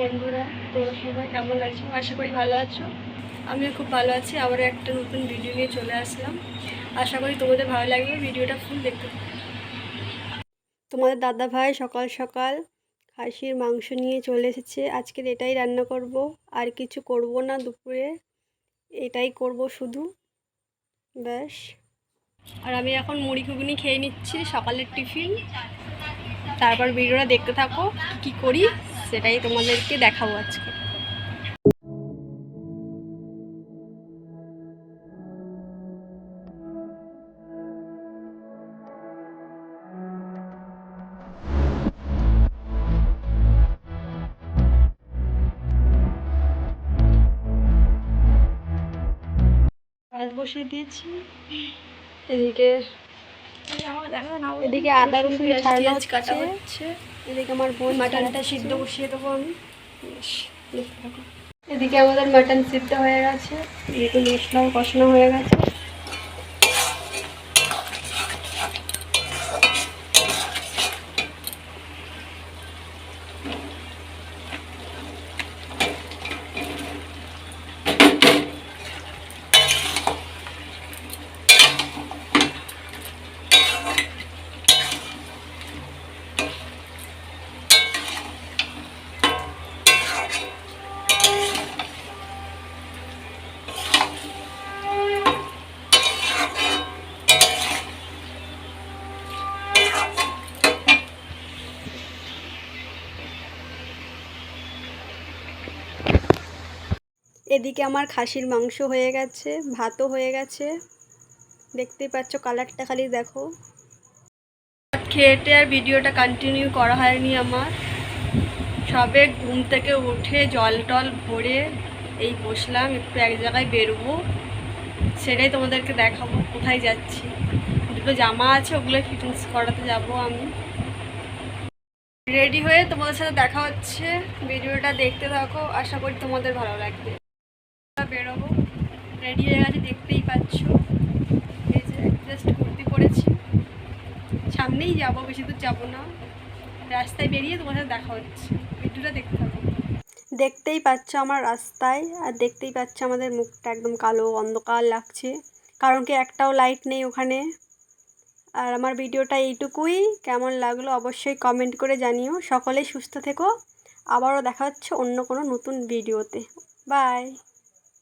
বন্ধুরা তোমরা সবাই কেমন আছো? আশা করি ভালো আছো। আমিও খুব ভালো আছি। আবার একটা নতুন ভিডিও নিয়ে চলে আসলাম। আশা করি তোমাদের ভালো লাগবে। ভিডিওটা ফুল দেখতে তোমাদের দাদা ভাই সকাল সকাল খাসির মাংস নিয়ে চলে এসেছে। আজকের এটাই রান্না করব। আর কিছু করব না দুপুরে। এটাই করব শুধু। ব্যাস। আর আমি এখন মুড়ি ঘুগনি খেয়ে নিচ্ছি। সকালের টিফিন। তারপর ভিডিওটা দেখতে থাকো। কি করি? সেটাই তোমাদেরকে দেখাবো আজকে। ভাত বসিয়ে দিয়েছি। এদিকে এদিকে আদা রসুন ছাড়ানো হচ্ছে। এদিকে আমার বোন মাটনটা সিদ্ধ বসিয়ে দেবো আমি। এদিকে আমাদের মাটন সিদ্ধ হয়ে গেছে এদিকে মশলাও কষানো হয়ে গেছে এদিকে আমার খাসির মাংস হয়ে গেছে, ভাতও হয়ে গেছে। দেখতেই পাচ্ছ কালারটা খালি দেখো। খেয়েটে আর ভিডিওটা কন্টিনিউ করা হয়নি আমার। সবে ঘুম থেকে উঠে জল টল ভরে এই বসলাম, একটু এক জায়গায় বেরোবো, সেটাই তোমাদেরকে দেখাবো, কোথায় যাচ্ছি। দুটো জামা আছে, ওগুলো ফিটিংস করাতে যাব আমি। রেডি হয়ে তোমাদের সাথে দেখা হচ্ছে, ভিডিওটা দেখতে থাকো, আশা করি তোমাদের ভালো লাগবে। বেরোবো। রেডি হয়ে গেছে, দেখতেই পাচ্ছ। এই যে জাস্ট কুর্তি পরেছি সামনেই যাব, বেশি দূর যাব না। রাস্তায় বেরিয়ে তোমার সাথে দেখা হচ্ছে। ভিডিওটা দেখতে থাকো। দেখতেই পাচ্ছ আমার রাস্তায়, আর দেখতেই পাচ্ছ আমাদের মুখটা একদম কালো, অন্ধকার লাগছে। কারণ কি একটাও লাইট নেই ওখানে। আর আমার ভিডিওটা এইটুকুই। কেমন লাগল অবশ্যই কমেন্ট করে জানিও। সকলেই সুস্থ থেকো। আবারও দেখা হচ্ছে অন্য কোনো নতুন ভিডিওতে। বাই